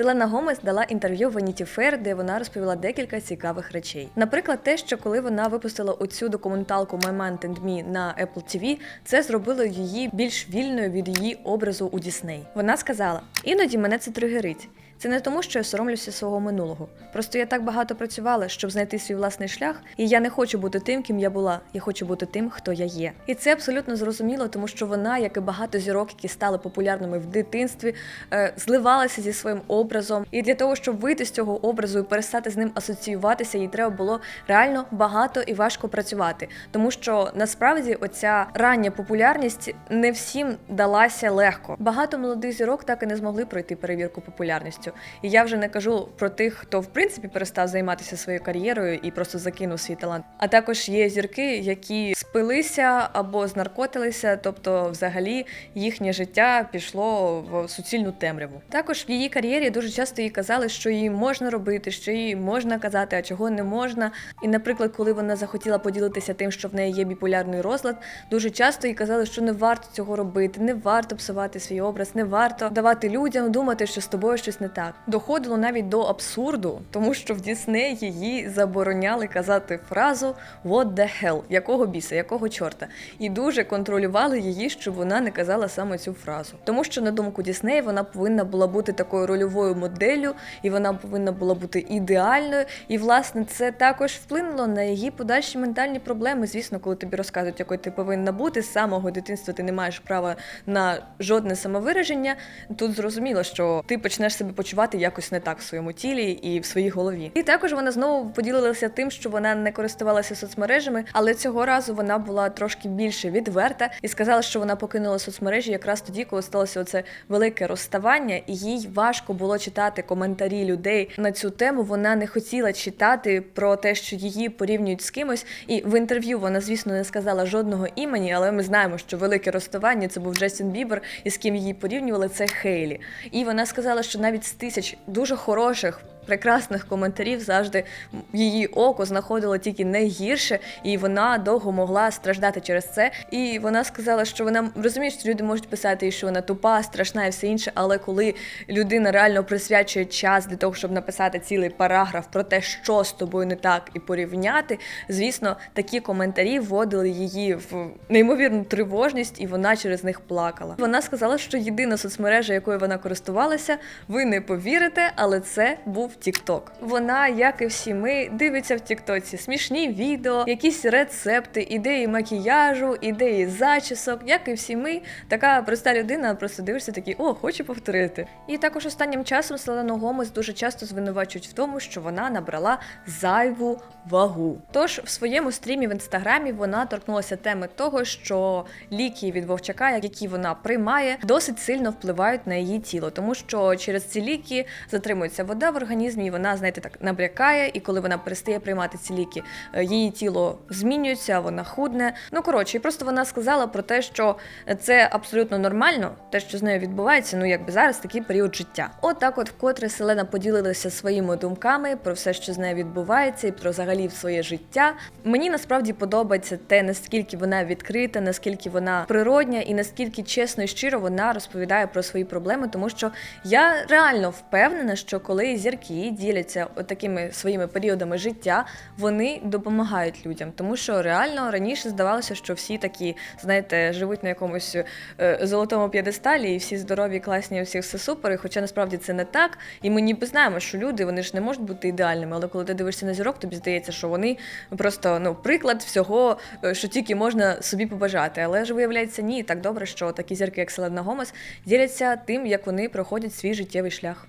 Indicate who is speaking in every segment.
Speaker 1: Селена Гомес дала інтерв'ю Vanity Fair, де вона розповіла декілька цікавих речей. Наприклад, те, що коли вона випустила оцю документалку My Man and Me на Apple TV, це зробило її більш вільною від її образу у Дісней. Вона сказала: іноді мене це тригерить. Це не тому, що я соромлюся свого минулого. Просто я так багато працювала, щоб знайти свій власний шлях, і я не хочу бути тим, ким я була. Я хочу бути тим, хто я є. І це абсолютно зрозуміло, тому що вона, як і багато зірок, які стали популярними в дитинстві, е, зливалася зі своїм образом. І для того, щоб вийти з цього образу і перестати з ним асоціюватися, їй треба було реально багато і важко працювати. Тому що насправді оця рання популярність не всім далася легко. Багато молодих зірок так і не змогли пройти перевірку популярністю. І я вже не кажу про тих, хто в принципі перестав займатися своєю кар'єрою і просто закинув свій талант. А також є зірки, які спилися або знаркотилися, тобто, взагалі, їхнє життя пішло в суцільну темряву. Також в її кар'єрі дуже часто їй казали, що її можна робити, що їй можна казати, а чого не можна. І, наприклад, коли вона захотіла поділитися тим, що в неї є біполярний розлад, дуже часто їй казали, що не варто цього робити, не варто псувати свій образ, не варто давати людям думати, що з тобою щось не так. Доходило навіть до абсурду, тому що в Дісней її забороняли казати фразу «What the hell?», якого біса, якого чорта, і дуже контролювали її, щоб вона не казала саме цю фразу. Тому що на думку Дісней вона повинна була бути такою рольовою моделлю, і вона повинна була бути ідеальною. І власне це також вплинуло на її подальші ментальні проблеми. Звісно, коли тобі розказують, якою ти повинна бути з самого дитинства, ти не маєш права на жодне самовираження. Тут зрозуміло, що ти почнеш себе почувати якось не так в своєму тілі і в своїй голові. І також вона знову поділилася тим, що вона не користувалася соцмережами, але цього разу вона була трошки більше відверта і сказала, що вона покинула соцмережі якраз тоді, коли сталося оце велике розставання, і їй важко було читати коментарі людей на цю тему. Вона не хотіла читати про те, що її порівнюють з кимось. І в інтерв'ю вона, звісно, не сказала жодного імені, але ми знаємо, що велике розставання це був Джастін Бібер, і з ким її порівнювали, це Хейлі. І вона сказала, що навіть тисяч дуже хороших. Прекрасних коментарів завжди її око знаходило тільки найгірше, і вона довго могла страждати через це. І вона сказала, що вона розуміє, що люди можуть писати, і що вона тупа, страшна і все інше. Але коли людина реально присвячує час для того, щоб написати цілий параграф про те, що з тобою не так, і порівняти, звісно, такі коментарі вводили її в неймовірну тривожність, і вона через них плакала. Вона сказала, що єдина соцмережа, якою вона користувалася, ви не повірите, але це був TikTok. Вона, як і всі ми, дивиться в Тіктоці смішні відео, якісь рецепти, ідеї макіяжу, ідеї зачісок. Як і всі ми, така проста людина просто дивишся такі, о, хочу повторити. І також останнім часом Селену Гомес дуже часто звинувачують в тому, що вона набрала зайву вагу. Тож в своєму стрімі в інстаграмі вона торкнулася теми того, що ліки від вовчака, які вона приймає, досить сильно впливають на її тіло, тому що через ці ліки затримується вода в організмі, і вона, знаєте, так набрякає. І коли вона перестає приймати ці ліки, е, її тіло змінюється, вона худне. Ну коротше, і просто вона сказала про те, що це абсолютно нормально, те, що з нею відбувається. Ну якби зараз такий період життя. От так, от вкотре Селена поділилася своїми думками про все, що з нею відбувається, і про взагалі своє життя. Мені насправді подобається те, наскільки вона відкрита, наскільки вона природня, і наскільки чесно і щиро вона розповідає про свої проблеми, тому що я реально впевнена, що коли зірки діляться такими своїми періодами життя, вони допомагають людям, тому що реально раніше здавалося, що всі такі, знаєте, живуть на якомусь е, золотому п'єдесталі, і всі здорові, класні, і у всіх все супер. І Хоча насправді це не так. І ми ніби знаємо, що люди вони ж не можуть бути ідеальними, але коли ти дивишся на зірок, тобі здається, що вони просто ну приклад всього, е, що тільки можна собі побажати. Але ж виявляється, ні, так добре, що такі зірки, як Селена Гомес, діляться тим, як вони проходять свій життєвий шлях.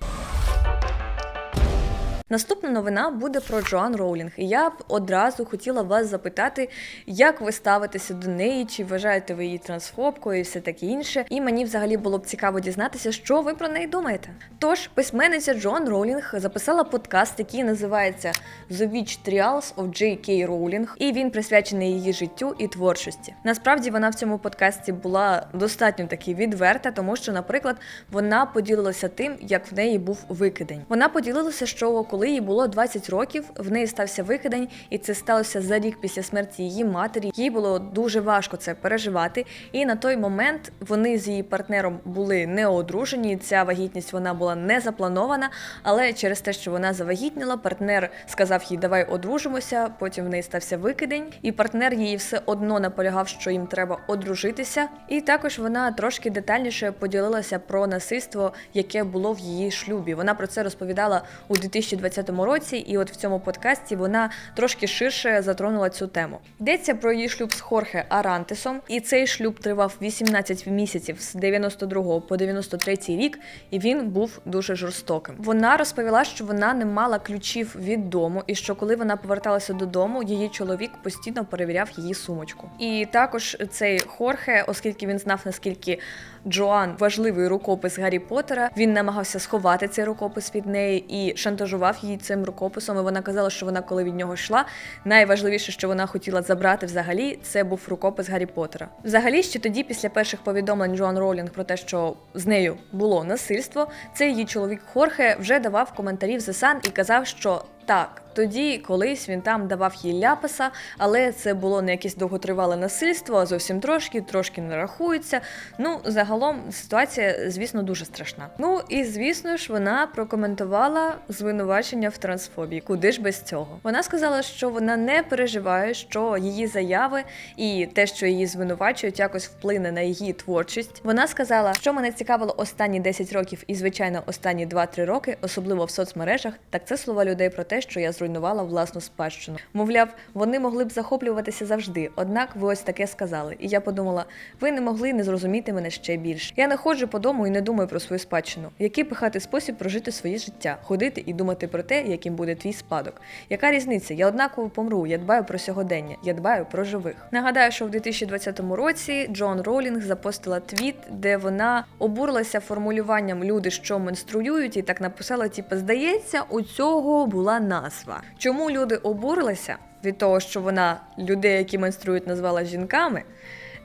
Speaker 1: Наступна новина буде про Джоан Роулінг. І я б одразу хотіла вас запитати, як ви ставитеся до неї, чи вважаєте ви її трансфобкою і все таке інше. І мені взагалі було б цікаво дізнатися, що ви про неї думаєте. Тож, письменниця Джоан Роулінг записала подкаст, який називається The Witch Trials of J.K. Rowling, і він присвячений її життю і творчості. Насправді вона в цьому подкасті була достатньо таки відверта, тому що, наприклад, вона поділилася тим, як в неї був викидень. Вона поділилася, що коли їй було 20 років, в неї стався викидень, і це сталося за рік після смерті її матері. Їй було дуже важко це переживати. І на той момент вони з її партнером були не одружені. Ця вагітність вона була не запланована, але через те, що вона завагітніла, партнер сказав їй, давай одружимося. Потім в неї стався викидень, і партнер її все одно наполягав, що їм треба одружитися. І також вона трошки детальніше поділилася про насильство, яке було в її шлюбі. Вона про це розповідала у 2020 році, і от в цьому подкасті вона трошки ширше затронула цю тему. Йдеться про її шлюб з Хорхе Арантесом, і цей шлюб тривав 18 місяців з 92 по 93 рік, і він був дуже жорстоким. Вона розповіла, що вона не мала ключів від дому, і що коли вона поверталася додому, її чоловік постійно перевіряв її сумочку. І також цей Хорхе, оскільки він знав наскільки Джоан важливий рукопис Гаррі Поттера, він намагався сховати цей рукопис від неї і шантажував її цим рукописом. І вона казала, що вона, коли від нього йшла, найважливіше, що вона хотіла забрати взагалі, це був рукопис Гаррі Поттера. Взагалі, ще тоді, після перших повідомлень Джоан Роулінг про те, що з нею було насильство, цей її чоловік Хорхе вже давав коментарі в The і казав, що так, тоді колись він там давав їй ляпаса, але це було не якесь довготривале насильство, а зовсім трошки, трошки не рахується. Ну, загалом ситуація, звісно, дуже страшна. Ну і звісно ж, вона прокоментувала звинувачення в трансфобії. Куди ж без цього? Вона сказала, що вона не переживає, що її заяви і те, що її звинувачують, якось вплине на її творчість. Вона сказала, що мене цікавило останні 10 років, і звичайно, останні 2-3 роки, особливо в соцмережах. Так це слова людей про те, що я зруйнувала власну спадщину. Мовляв, вони могли б захоплюватися завжди. Однак ви ось таке сказали. І я подумала, ви не могли не зрозуміти мене ще більше. Я не ходжу по дому і не думаю про свою спадщину. Який пихати спосіб прожити своє життя, ходити і думати про те, яким буде твій спадок. Яка різниця? Я однаково помру. Я дбаю про сьогодення, я дбаю про живих. Нагадаю, що в 2020 році Джон Ролінг запостила твіт, де вона обурилася формулюванням люди, що менструюють, і так написала: типу, здається, у цього була назва. Чому люди обурилися від того, що вона людей, які менструють, назвала жінками?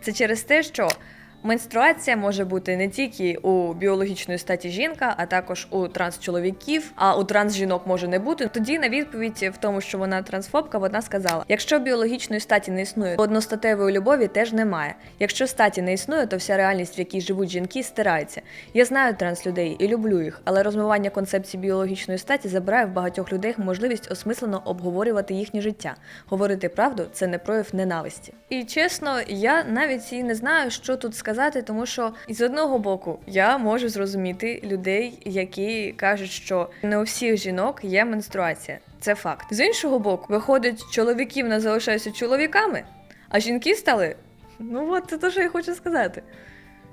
Speaker 1: Це через те, що менструація може бути не тільки у біологічної статі жінка, а також у трансчоловіків, а у трансжінок може не бути. Тоді на відповідь в тому, що вона трансфобка, вона сказала: якщо біологічної статі не існує, то одностатевої любові теж немає. Якщо статі не існує, то вся реальність, в якій живуть жінки, стирається. Я знаю транслюдей і люблю їх, але розмивання концепції біологічної статі забирає в багатьох людей можливість осмислено обговорювати їхнє життя. Говорити правду це не прояв ненависті. І чесно, я навіть і не знаю, що тут сказати, тому що з одного боку я можу зрозуміти людей, які кажуть, що не у всіх жінок є менструація. Це факт. З іншого боку, виходить, чоловіків не залишаються чоловіками, а жінки стали. Ну от це те, що я хочу сказати.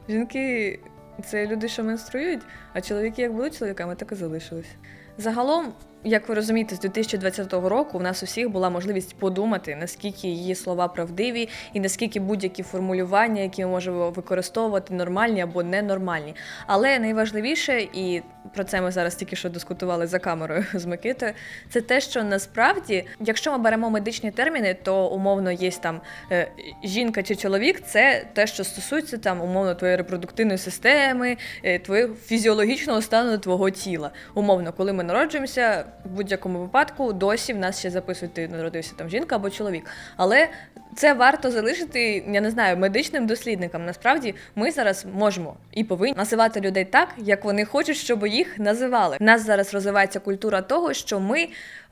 Speaker 1: Жінки це люди, що менструюють, а чоловіки, як були чоловіками, так і залишились. Загалом, як ви розумієте, з 2020 року в нас усіх була можливість подумати, наскільки її слова правдиві, і наскільки будь-які формулювання, які ми можемо використовувати, нормальні або ненормальні. Але найважливіше, і про це ми зараз тільки що дискутували за камерою з Микитою, це те, що насправді, якщо ми беремо медичні терміни, то умовно є там е, жінка чи чоловік, це те, що стосується там умовно твоєї репродуктивної системи, е, твоєго фізіологічного стану твого тіла. Умовно, коли ми народжуємося, в будь-якому випадку досі в нас ще записують, ти народився там жінка або чоловік. Але це варто залишити, я не знаю, медичним дослідникам. Насправді ми зараз можемо і повинні називати людей так, як вони хочуть, щоб їх називали. У нас зараз розвивається культура того, що ми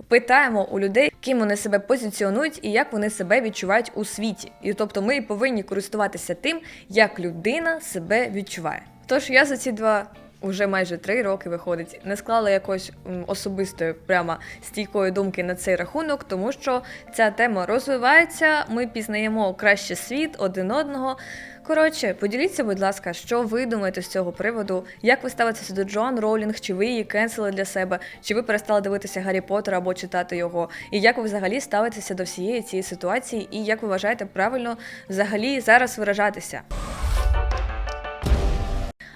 Speaker 1: питаємо у людей, ким вони себе позиціонують і як вони себе відчувають у світі. І тобто ми повинні користуватися тим, як людина себе відчуває. Тож я за ці два уже майже три роки виходить, не склала якось особистої прямо стійкої думки на цей рахунок, тому що ця тема розвивається. Ми пізнаємо краще світ один одного. Коротше, поділіться, будь ласка, що ви думаєте з цього приводу? Як ви ставитеся до Джоан Роулінг? Чи ви її кенсели для себе? Чи ви перестали дивитися Гаррі Поттера або читати його? І як ви взагалі ставитеся до всієї цієї ситуації? І як ви вважаєте правильно взагалі зараз виражатися?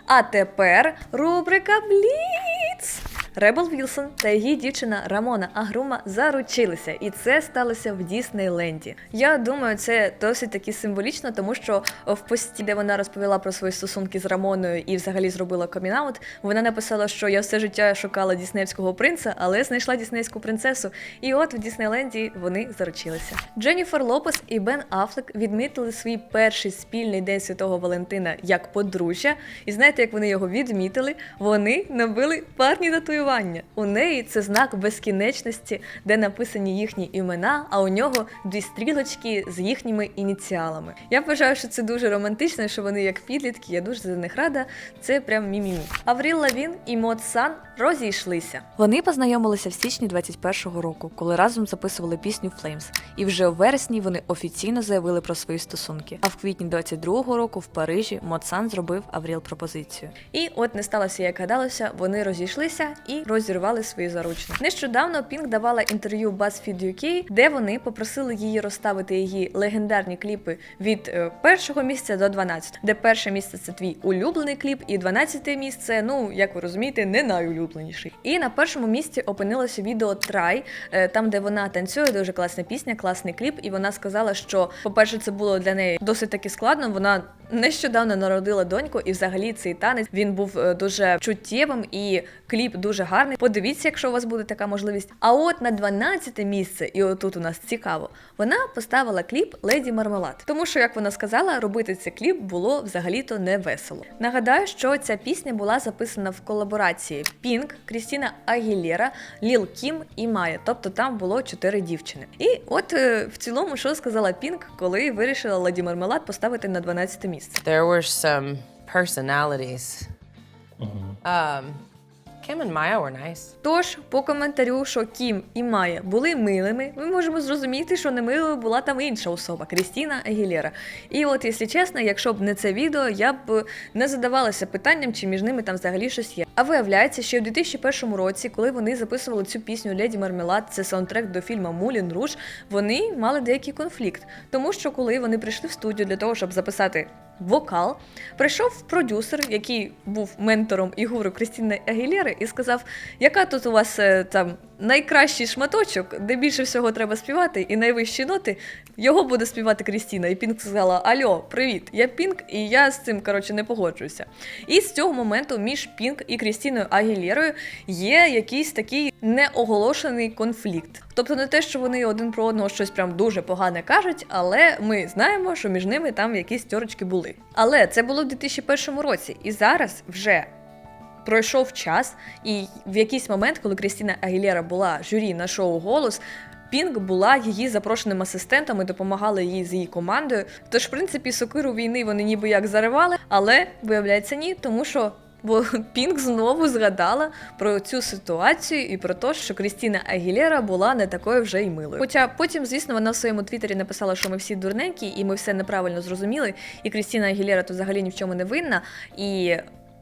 Speaker 1: А тепер рубрика Бліц. Ребел Вілсон та її дівчина Рамона Агрума заручилися, і це сталося в Діснейленді. Я думаю, це досить таки символічно, тому що в пості, де вона розповіла про свої стосунки з Рамоною і взагалі зробила комінаут, вона написала, що я все життя шукала діснеївського принца, але знайшла діснейську принцесу. І от в Діснейленді вони заручилися. Дженніфер Лопес і Бен Аффлек відмітили свій перший спільний день Святого Валентина як подружжя. І знаєте, як вони його відмітили? Вони набили парні татуювання. У неї це знак безкінечності, де написані їхні імена, а у нього дві стрілочки з їхніми ініціалами. Я вважаю, що це дуже романтично, що вони як підлітки. Я дуже за них рада. Це прям мімімі. Авріл Лавін і Мод Сан розійшлися. Вони познайомилися в січні 21-го року, коли разом записували пісню Flames. І вже у вересні вони офіційно заявили про свої стосунки. А в квітні 22-го року в Парижі Мод Сан зробив Авріл пропозицію. І от не сталося, як гадалося, вони розійшлися і розірвали свої заручні. Нещодавно Пінк давала інтерв'ю BuzzFeed UK, де вони попросили її розставити її легендарні кліпи від е, першого місця до 12, де перше місце це твій улюблений кліп, і 12 місце, ну як ви розумієте, не найулюбленіший. І на першому місці опинилося відео Try, е, там де вона танцює, дуже класна пісня, класний кліп. І вона сказала, що, по-перше, це було для неї досить таки складно. Вона нещодавно народила доньку, і взагалі цей танець він був е, дуже чуттєвим і кліп дуже гарний. Подивіться, якщо у вас буде така можливість. А от на 12 місце, і отут у нас цікаво, вона поставила кліп Леді Мармелад. Тому що, як вона сказала, робити цей кліп було взагалі-то не весело. Нагадаю, що ця пісня була записана в колаборації Пінк, Крістіна Агілєра, Ліл Кім і Майя. Тобто там було чотири дівчини. І от е, в цілому, що сказала Пінк, коли вирішила Леді Мармелад поставити на 12 місце.
Speaker 2: There were some personalities. Um, Kim and Maya were nice.
Speaker 1: Тож, по коментарю, що Кім і Майя були милими, ми можемо зрозуміти, що немилою була там інша особа Крістіна Агілєра. І от, якщо чесно, якщо б не це відео, я б не задавалася питанням, чи між ними там взагалі щось є. А виявляється, що в 2001 році, коли вони записували цю пісню Леді Мармелад, це саундтрек до фільму Мулін Руж, вони мали деякий конфлікт. Тому що коли вони прийшли в студію для того, щоб записати вокал, прийшов продюсер, який був ментором і гуру Крістіни Агілєри, і сказав, яка тут у вас е, там найкращий шматочок, де більше всього треба співати, і найвищі ноти, його буде співати Крістіна. І Пінк сказала: Альо, привіт, я Пінк, і я з цим коротше не погоджуюся. І з цього моменту між Пінк і Крістіною Агілєрою є якийсь такий неоголошений конфлікт. Тобто не те, що вони один про одного щось прям дуже погане кажуть, але ми знаємо, що між ними там якісь тьорочки були. Але це було в 2001 році, і зараз вже пройшов час, і в якийсь момент, коли Крістіна Агілєра була журі на шоу Голос. Пінк була її запрошеним асистентом і допомагала їй з її командою. Тож, в принципі, сокиру війни вони ніби як заривали, але виявляється ні, тому що бо Пінк знову згадала про цю ситуацію і про те, що Крістіна Агілєра була не такою вже й милою. Хоча потім, звісно, вона в своєму твіттері написала, що ми всі дурненькі, і ми все неправильно зрозуміли. І Крістіна Агілєра то взагалі ні в чому не винна. І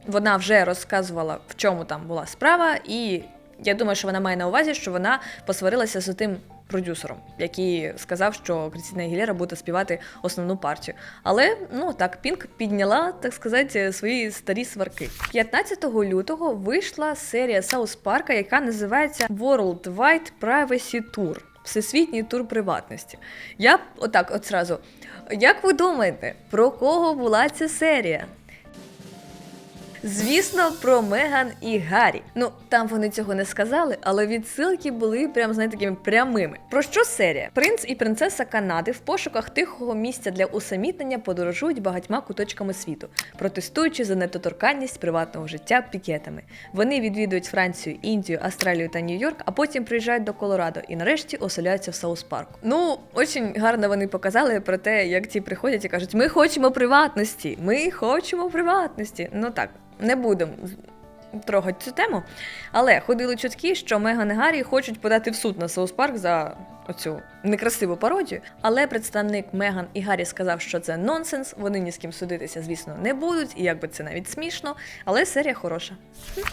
Speaker 1: вона вже розказувала, в чому там була справа, і я думаю, що вона має на увазі, що вона посварилася з тим продюсером, який сказав, що Крістіна Агілєра буде співати основну партію. Але ну так, Пінк підняла, так сказати, свої старі сварки. 15 лютого вийшла серія Саус Парка, яка називається Worldwide Privacy Tour. Всесвітній тур приватності. Я отак, от зразу. Як ви думаєте, про кого була ця серія? Звісно, про Меган і Гаррі. Ну там вони цього не сказали, але відсилки були прям знаєте, такими прямими. Про що серія? Принц і принцеса Канади в пошуках тихого місця для усамітнення подорожують багатьма куточками світу, протестуючи за недоторканність приватного життя пікетами. Вони відвідують Францію, Індію, Австралію та Нью-Йорк, а потім приїжджають до Колорадо і нарешті оселяються в Саус Парку. Ну, очень гарно вони показали про те, як ті приходять і кажуть: ми хочемо приватності, ми хочемо приватності. Ну так. Не будемо трогати цю тему. Але ходили чутки, що Меган і Гаррі хочуть подати в суд на Соус Парк за оцю некрасиву пародію. Але представник Меган і Гаррі сказав, що це нонсенс. Вони ні з ким судитися, звісно, не будуть, і якби це навіть смішно, але серія хороша.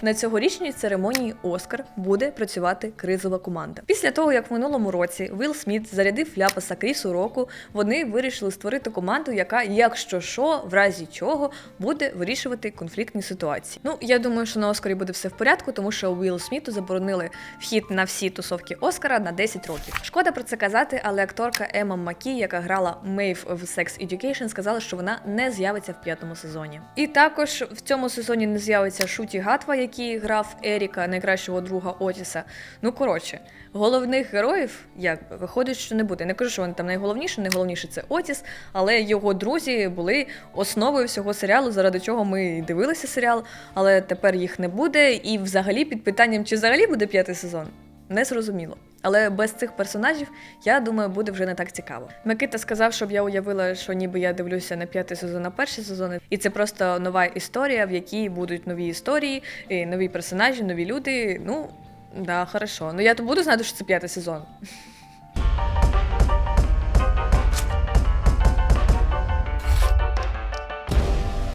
Speaker 1: На цьогорічній церемонії Оскар буде працювати кризова команда. Після того, як в минулому році Вілл Сміт зарядив ляпаса Крісу року, вони вирішили створити команду, яка, якщо що, в разі чого, буде вирішувати конфліктні ситуації. Ну я думаю, що на Оскарі буде все в порядку, тому що Уілл Сміту заборонили вхід на всі тусовки Оскара на 10 років. Шкода про це казати, але акторка Ема Макі, яка грала Мейв в Sex Education, сказала, що вона не з'явиться в п'ятому сезоні. І також в цьому сезоні не з'явиться Шуті Гатва, який грав Еріка, найкращого друга Отіса. Ну коротше, головних героїв, якби виходить, що не буде. Не кажу, що вони там найголовніші, найголовніше це Отіс, але його друзі були основою всього серіалу, заради чого ми дивилися серіал. Але тепер їх не буде. І взагалі під питанням, чи взагалі буде п'ятий сезон, не зрозуміло. Але без цих персонажів, я думаю, буде вже не так цікаво. Микита сказав, щоб я уявила, що ніби я дивлюся на п'ятий сезон, на перший сезон, і це просто нова історія, в якій будуть нові історії, і нові персонажі, нові люди. Ну да, хорошо. Ну я то буду знати, що це п'ятий сезон.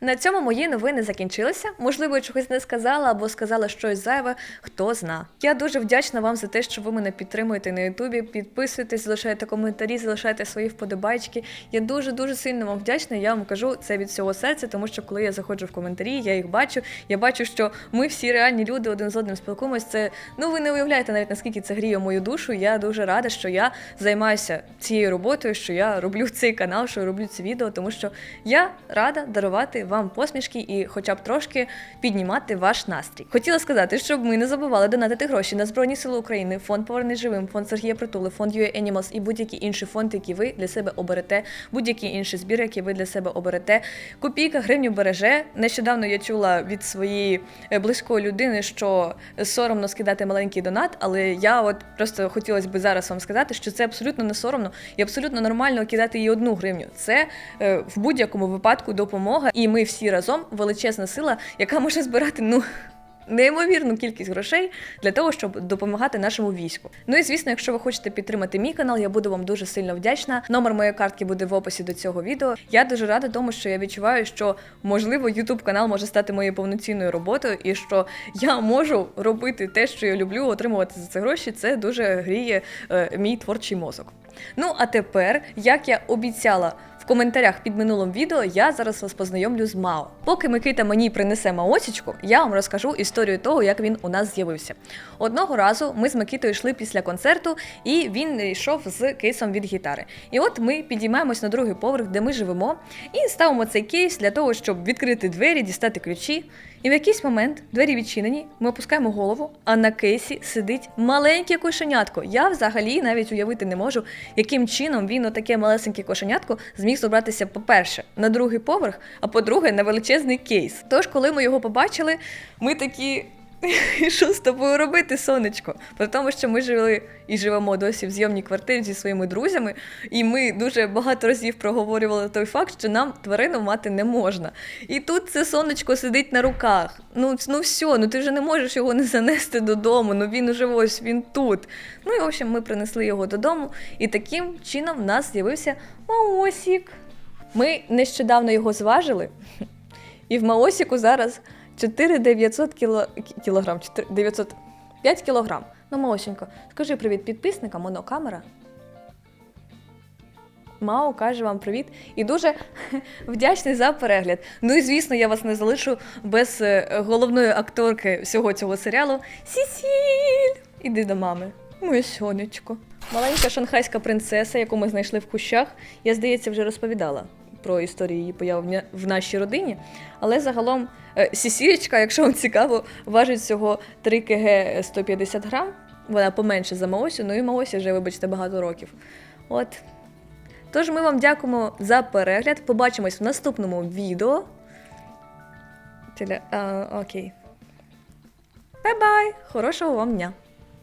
Speaker 1: На цьому мої новини закінчилися. Можливо, я чогось не сказала або сказала щось зайве, хто зна. Я дуже вдячна вам за те, що ви мене підтримуєте на Ютубі. Підписуйтесь, залишайте коментарі, залишайте свої вподобайки. Я дуже дуже сильно вам вдячна. Я вам кажу це від всього серця, тому що коли я заходжу в коментарі, я їх бачу. Я бачу, що ми всі реальні люди один з одним спілкуємось. Це ну ви не уявляєте навіть наскільки це гріє мою душу. Я дуже рада, що я займаюся цією роботою, що я роблю цей канал, що я роблю ці відео, тому що я рада дарувати вам посмішки і, хоча б трошки піднімати ваш настрій. Хотіла сказати, щоб ми не забували донатити гроші на Збройні Сили України, фонд Повернись живим, фонд Сергія Притули, фонд UA Animals і будь-які інші фонди, які ви для себе оберете, будь-які інші збір, які ви для себе оберете. Копійка гривню береже. Нещодавно я чула від своєї е, близької людини, що соромно скидати маленький донат, але я от просто хотілося б зараз вам сказати, що це абсолютно не соромно і абсолютно нормально кидати їй одну гривню. Це е, в будь-якому випадку допомога, і ми всі разом величезна сила, яка може збирати ну. Неймовірну кількість грошей для того, щоб допомагати нашому війську. Ну і звісно, якщо ви хочете підтримати мій канал, я буду вам дуже сильно вдячна. Номер моєї картки буде в описі до цього відео. Я дуже рада тому, що я відчуваю, що можливо YouTube канал може стати моєю повноцінною роботою, і що я можу робити те, що я люблю, отримувати за це гроші. Це дуже гріє е, мій творчий мозок. Ну а тепер, як я обіцяла. Коментарях під минулим відео я зараз вас познайомлю з Мао. Поки Микита мені принесе Маосічку, я вам розкажу історію того, як він у нас з'явився. Одного разу ми з Микитою йшли після концерту, і він йшов з кейсом від гітари. І от ми підіймаємось на другий поверх, де ми живемо, і ставимо цей кейс для того, щоб відкрити двері, дістати ключі. І в якийсь момент двері відчинені, ми опускаємо голову, а на кейсі сидить маленьке кошенятко. Я взагалі навіть уявити не можу, яким чином він, отаке малесеньке кошенятко, зміг забратися, по-перше, на другий поверх, а по-друге, на величезний кейс. Тож, коли ми його побачили, ми такі. Що з тобою робити, сонечко? Про тому, що ми жили і живемо досі в зйомній квартирі зі своїми друзями, і ми дуже багато разів проговорювали той факт, що нам тварину мати не можна. І тут це сонечко сидить на руках. Ну, ну все, ну ти вже не можеш його не занести додому. Ну він уже ось він тут. Ну і в общем, ми принесли його додому, і таким чином в нас з'явився Маосік. Ми нещодавно його зважили, і в Маосіку зараз 4900 кіло... кілограм, 4... 905 кілограм. Ну, Маосенько, скажи привіт підписникам, монокамера. Мао каже вам привіт і дуже вдячний за перегляд. Ну і звісно, я вас не залишу без е, головної акторки всього цього серіалу Сісіль. Іди до мами, моє сонечко. Маленька шанхайська принцеса, яку ми знайшли в кущах, я здається, вже розповідала про історію її появи в нашій родині. Але загалом е, сісілечка, якщо вам цікаво, важить всього 3 кг 150 грам. Вона поменше за Маосю, ну і Маосі вже, вибачте, багато років. От. Тож ми вам дякуємо за перегляд. Побачимось в наступному відео. Теля... А, окей. Бай-бай! Хорошого вам дня!